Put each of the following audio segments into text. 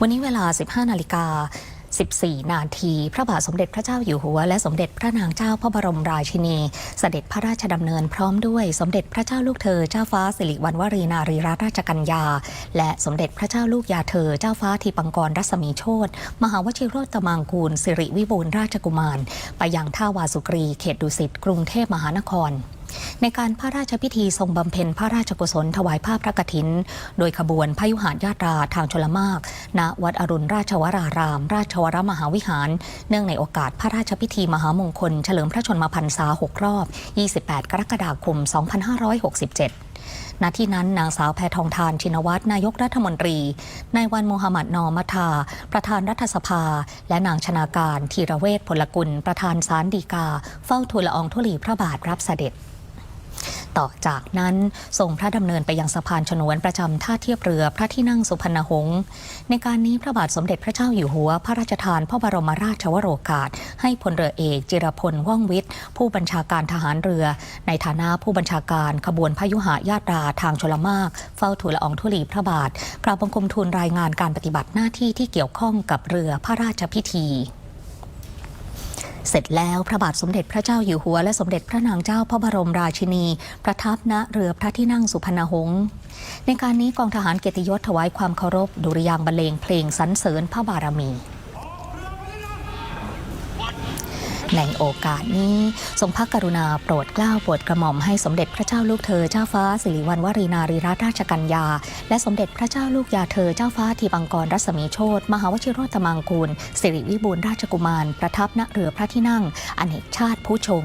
วันนี้เวลา 15 นาฬิกา14 นาที พระบาทสมเด็จพระเจ้าอยู่หัว และสมเด็จพระนางเจ้าพระบรมราชินี เสด็จพระราชดำเนินพร้อมด้วยสมเด็จพระเจ้าลูกเธอเจ้าฟ้าสิริวัณวรีนารีรัตนราชกัญญา และสมเด็จพระเจ้าลูกยาเธอเจ้าฟ้าทีปังกรรัศมีโชตมหาวชิโรตมังกูลสิริวิบูลราชกุมาร ไปยังท่าวาสุกรี เขตดุสิตกรุงเทพมหานคร ในการพระราชพิธีทรงบำเพ็ญพระราชกุศลถวายผ้าพพระกฐิน โดยขบวนพยุหาญาตราทางชลมาก ณ วัดอรุณราชวราราม ราชวรมหาวิหาร เนื่องในโอกาสพระราชพิธีมหามงคล เฉลิมพระชนมพรรษา 6 รอบ 28 กรกฎาคม 2567ณที่นั้นนางสาวแพทองทานชินวัตรนายกรัฐมนตรี นายวันโมฮัมหมัดนอมัทา ประธานรัฐสภา และนางชนาการธีระเวชพลกุล ประธานศาลฎีกา เฝ้าทูลละอองธุลีพระบาทรับเสด็จ ต่อจากนั้นทรงพระดำเนินไปยังสะพานฉนวนประจำท่าเทียบเรือพระที่นั่งสุพรรณหงษ์ในการนี้พระบาทสมเด็จพระเจ้าอยู่หัว พระราชทานพระบรมราชวโรกาส ให้พลเรือเอกจิรพลว่องวิทย์ ผู้บัญชาการทหารเรือ ในฐานะผู้บัญชาการขบวนพยุหายาตราทางชลมาก เฝ้าทูลละอองธุลีพระบาทกราบบังคมทูลรายงานการปฏิบัติหน้าที่ที่เกี่ยวข้องกับเรือพระราชพิธี เสร็จแล้วพระบาทสมเด็จพระเจ้าอยู่หัว และสมเด็จพระนางเจ้าพระบรมราชินี ประทับณเรือพระที่นั่งสุพรรณหงษ์ในการนี้กองทหารเกียรติยศถวายความเคารพดุริยางบรรเลงเพลงสรรเสริญพระบารมี ในโอกาสนี้ ทรงพระกรุณาโปรดเกล้าโปรดกระหม่อมให้สมเด็จพระเจ้าลูกเธอเจ้าฟ้าสิริวัณวรีนารีรัตนราชกัญญา และสมเด็จพระเจ้าลูกยาเธอเจ้าฟ้าทีบังกรรัศมีโชตมหาวชิโรตมังกูลสิริวิบูลราชกุมาร ประทับณเรือพระที่นั่ง อเนกชาติผู้ชง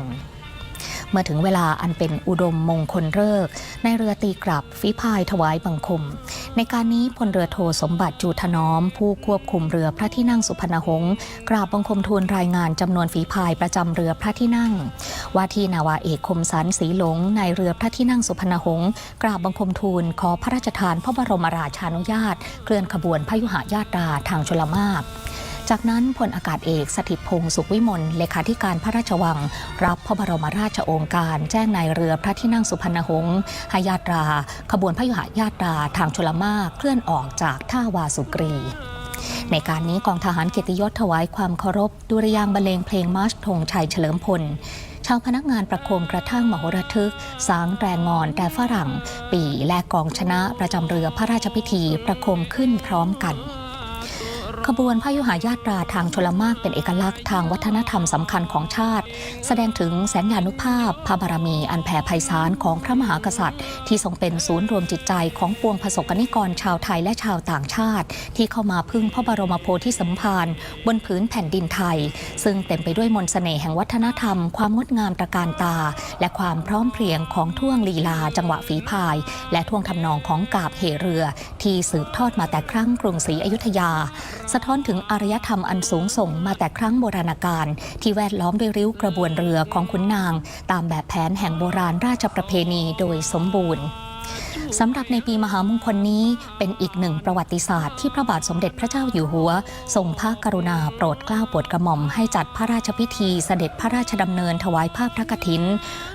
เมื่อถึงเวลาอันเป็นอุดมมงคลเลิกษ์ในเรือตีกลับฝีพายถวายบังคม ในการนี้พลเรือโทสมบัติจูถนอม ผู้ควบคุมเรือพระที่นั่งสุพรรณหงษ์กราบบังคมทูลรายงานจำนวนฝีพายประจำเรือพระที่นั่ง ว่าที่นาวาเอกคมสันสีหลงในเรือพระที่นั่งสุพรรณหงษ์กราบบังคมทูลขอพระราชทานพระบรมราชานุญาต เคลื่อนขบวนพยุหญาตราทางชลมาก จากนั้นพลอากาศเอกสถิตพงศ์สุขวิมลเลขาธิการพระราชวัง รับพระบรมราชโองการ แจ้งในเรือพระที่นั่งสุพรรณหงษ์ให้ญาตรา ขบวนพยุหญาตราทางชลมาเคลื่อนออกจากท่าวาสุกรีในการนี้กองทหารเกียรติยศถวายความเคารพดุริยางบรรเลงเพลงมาร์ชธงชัยเฉลิมพล ชาวพนักงานประโคมกระทั่งมโหระทึก สางแตรงอนแต่ฝรั่ง ปีและกองชนะประจำเรือพระราชพิธีประโคมขึ้นพร้อมกัน ขบวนพยุหายาตราทางชลมากเป็นเอกลักษณ์ทางวัฒนธรรมสำคัญของชาติ แสดงถึงแสนยานุภาพพระบารมีอันแผ่ไพศาลของพระมหากษัตริย์ ที่ทรงเป็นศูนย์รวมจิตใจของปวงประสบกนิกรชาวไทยและชาวต่างชาติ ที่เข้ามาพึ่งพระบรมโพธิสมภารบนผืนแผ่นดินไทย ซึ่งเต็มไปด้วยมนต์เสน่ห์แห่งวัฒนธรรม ความงดงามตระการตา และความพร้อมเพรียงของท่วงลีลา จังหวะฝีพาย และท่วงทำนองของกาบเหเรือ ที่สืบทอดมาแต่ครั้งกรุงศรีอยุธยาสะท้อนถึงอารยธรรมอันสูงส่งมาแต่ครั้งโบราณกาลที่แวดล้อมด้วยริ้วกระบวนเรือของขุนนาง ตามแบบแผนแห่งโบราณราชประเพณีโดยสมบูรณ์ สำหรับในปีมหามงคลนี้เป็นอีกหนึ่งประวัติศาสตร์ที่พระบาทสมเด็จพระเจ้าอยู่หัว ทรงพระกรุณาโปรดเกล้าโปรดกระหม่อมให้จัดพระราชพิธีเสด็จพระราชดำเนินถวายภาพพระกฐิน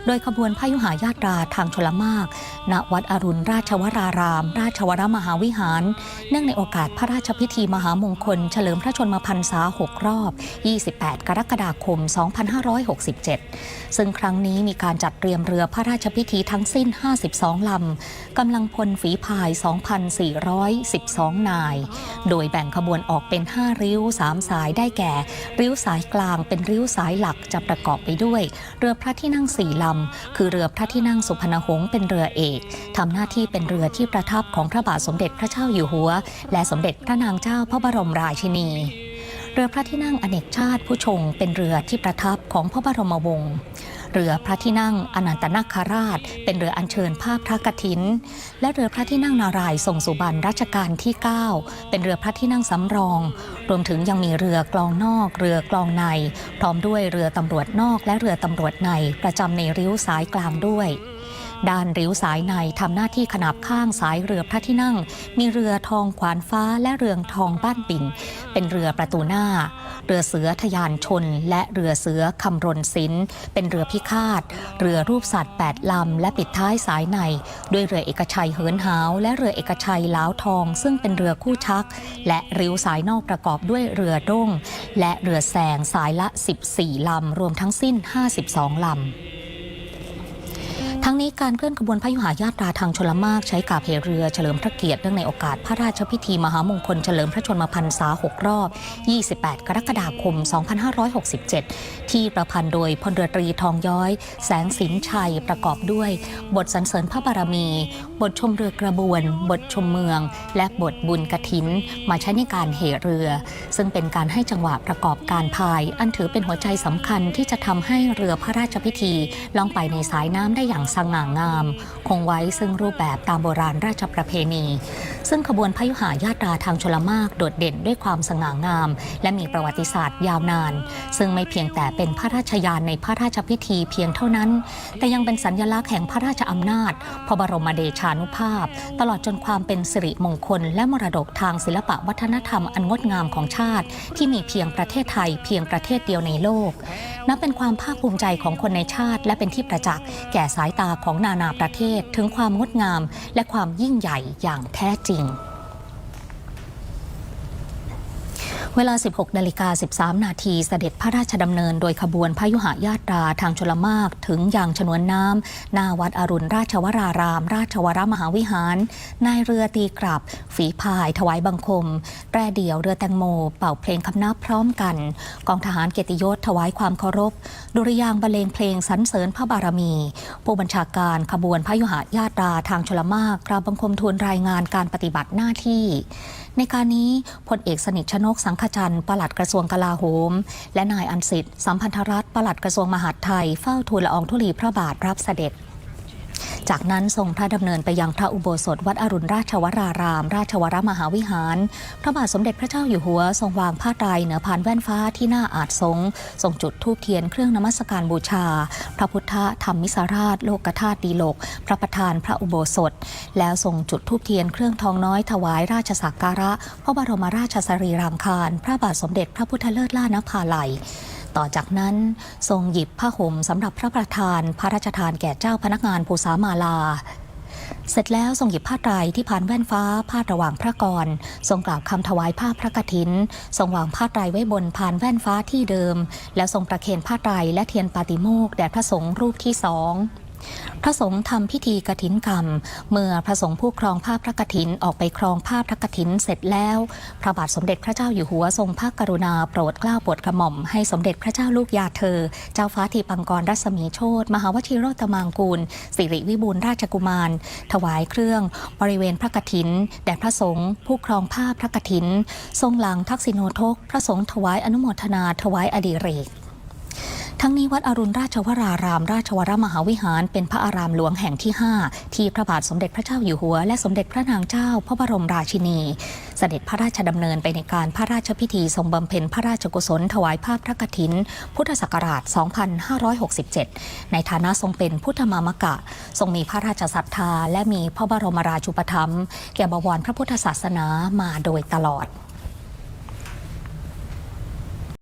โดยขบวนพยุหายาตราทางชลมาก ณ วัดอรุณราชวราราม ราชวรมหาวิหาร เนื่องในโอกาสพระราชพิธีมหามงคล เฉลิมพระชนมพรรษา 6 รอบ 28 กรกฎาคม 2567 ซึ่งครั้งนี้มีการจัดเตรียมเรือพระราชพิธีทั้งสิ้น 52 ลำกำลังพลฝีพาย 2,412 นาย โดยแบ่งขบวนออกเป็น 5 ริ้ว 3 สายได้แก่ ริ้วสายกลางเป็นริ้วสายหลักจะประกอบไปด้วย เรือพระที่นั่ง4ลำ คือเรือพระที่นั่งสุพรรณหงษ์เป็นเรือเอกทำหน้าที่เป็นเรือที่ประทับของพระบาทสมเด็จพระเจ้าอยู่หัว และสมเด็จพระนางเจ้าพระบรมราชินีเรือพระที่นั่งอเนกชาติผู้ชงเป็นเรือที่ประทับของพระบรมวงศ์ เรือพระที่นั่งอนันตนาคราช เป็นเรืออัญเชิญภาพพระกฐิน และเรือพระที่นั่งนารายทรงสุบรรณรัชกาลที่ 9 เป็นเรือพระที่นั่งสำรอง รวมถึงยังมีเรือกลองนอก เรือกลองใน พร้อมด้วยเรือตำรวจนอกและเรือตำรวจในประจำในริ้วสายกลางด้วย ด้านริ้วสายในทำหน้าที่ขนาบข้างสายเรือพระที่นั่ง มีเรือทองขวานฟ้าและเรืองทองบ้านปิ่น เป็นเรือประตูหน้า เรือเสือทยานชน และเรือเสือคำรณศิลป์เป็นเรือพิฆาต เรือรูปสัตว์ 8 ลำ และปิดท้ายสายใน ด้วยเรือเอกชัยเหินหาว และเรือเอกชัยล้าวทอง ซึ่งเป็นเรือคู่ชัก และริ้วสายนอกประกอบด้วยเรือด้งและเรือแซงสายละ 14 ลำ รวมทั้งสิ้น 52 ลำ ทั้งนี้การเคลื่อนขบวนพยุหายาตราทางชลมากใช้กาบเหเรือเฉลิมพระเกียรติเนื่องในโอกาสพระราชพิธีมหามงคลเฉลิมพระชนมพรรษา 6 รอบ 28 กรกฎาคม 2567 ที่ประพันธ์โดยพลเรือตรีทองย้อย แสงสินชัยประกอบด้วย บทสรรเสริญพระบารมี บทชมเรือกระบวน บทชมเมือง และบทบุญกฐิน มาใช้ในการเหเรือ ซึ่งเป็นการให้จังหวะประกอบการพาย อันถือเป็นหัวใจสำคัญที่จะทำให้เรือพระราชพิธีล่องไปในสายน้ำได้อย่างสง่างาม คงไว้ซึ่งรูปแบบตามโบราณราชประเพณี ซึ่งขบวนพยุหายาตราทางชลมากโดดเด่นด้วยความสง่างาม และมีประวัติศาสตร์ยาวนาน ซึ่งไม่เพียงแต่เป็นพระราชยานในพระราชพิธีเพียงเท่านั้น แต่ยังเป็นสัญลักษณ์แห่งพระราชอำนาจ พระบรมเดชานุภาพ ตลอดจนความเป็นสิริมงคล และมรดกทางศิลปะวัฒนธรรมอันงดงามของชาติ ที่มีเพียงประเทศไทยเพียงประเทศเดียวในโลกนับเป็นความภาคภูมิใจของคนในชาติ และเป็นที่ประจักษ์แก่สายตาของนานาประเทศถึงความงดงามและความยิ่งใหญ่อย่างแท้จริง เวลา 16นาฬิกา13 นาทีเสด็จพระราชดำเนินโดยขบวนพยุหญาตราทางชลมากถึงอย่างชนวนน้ำหน้าวัดอรุณราชวราราม ราชวรมหาวิหาร นายเรือตีกลับ ฝีพาย ถวายบังคม แร่เดี่ยวเรือแตงโม เป่าเพลงคำนับพร้อมกัน กองทหารเกียรติยศถวายความเคารพ ดุริยางบรรเลงเพลงสรรเสริญพระบารมี ผู้บัญชาการขบวนพยุหญาตราทางชลมากกราบบังคมทูลรายงานการปฏิบัติหน้าที่ ในการนี้พลเอกสนิทชนกสังขจันทร์ปลัดกระทรวงกลาโหม และนายอันสิทธิ์สัมพันธรัฐปลัดกระทรวงมหาดไทยเฝ้าทูลละอองธุลีพระบาทรับเสด็จ จากนั้นทรงพระดำเนินไปยังพระอุโบสถวัดอรุณราชวราราม ราชวรมหาวิหาร พระบาทสมเด็จพระเจ้าอยู่หัว ทรงวางผ้าไตรเหนือพานแว่นฟ้าที่หน้าอาจสงฆ์ทรงจุดธูปเทียนเครื่องนมัสการบูชา พระพุทธธรรมมิสราช โลกธาตุดีโลก พระประธานพระอุโบสถ แล้วทรงจุดธูปเทียนเครื่องทองน้อยถวายราชสักการะ พระบรมราชสรีรางคาร พระบาทสมเด็จพระพุทธเลิศล่านภาลัย ต่อจากนั้น ทรงหยิบผ้าห่มสำหรับพระประธาน พระราชทานแก่เจ้าพนักงานภูษามาลา เสร็จแล้วทรงหยิบผ้าไตรที่ผ่านแว่นฟ้าพาดระหว่างพระกร ทรงกล่าวคำถวายผ้าพระกฐิน ทรงวางผ้าไตรไว้บนผานแว่นฟ้าที่เดิม แล้วทรงประเคนผ้าไตรและเทียนปาติโมกแด่พระสงฆ์รูปที่สอง พระสงฆ์ทำพิธีกฐินกรรม เมื่อพระสงฆ์ผู้ครองผ้าพระกฐินออกไปครองผ้าพระกฐินเสร็จแล้ว พระบาทสมเด็จพระเจ้าอยู่หัวทรงพระกรุณาโปรดเกล้าโปรดกระหม่อมให้สมเด็จพระเจ้าลูกยาเธอ เจ้าฟ้าทีปังกรรัศมีโชตมหาวชิโรตมางกูล สิริวิบูลราชกุมาร ถวายเครื่อง บริเวณพระกฐินแด่พระสงฆ์ผู้ครองผ้าพระกฐิน ทรงหลังทักษิโนทก พระสงฆ์ถวายอนุโมทนาถวายอดิเรก ทั้งนี้วัดอรุณราชวราราม ราชวรมหาวิหาร เป็นพระอารามหลวงแห่งที่ 5 ที่พระบาทสมเด็จพระเจ้าอยู่หัว และสมเด็จพระนางเจ้า พระบรมราชินี เสด็จพระราชดำเนินไปในการพระราชพิธีทรงบำเพ็ญพระราชกุศลถวายภาพพระกฐิน พุทธศักราช 2567 ในฐานะทรงเป็นพุทธมามกะ ทรงมีพระราชศรัทธา และมีพระบรมราชูปถัมภ์แก่บวรพระพุทธศาสนามาโดยตลอด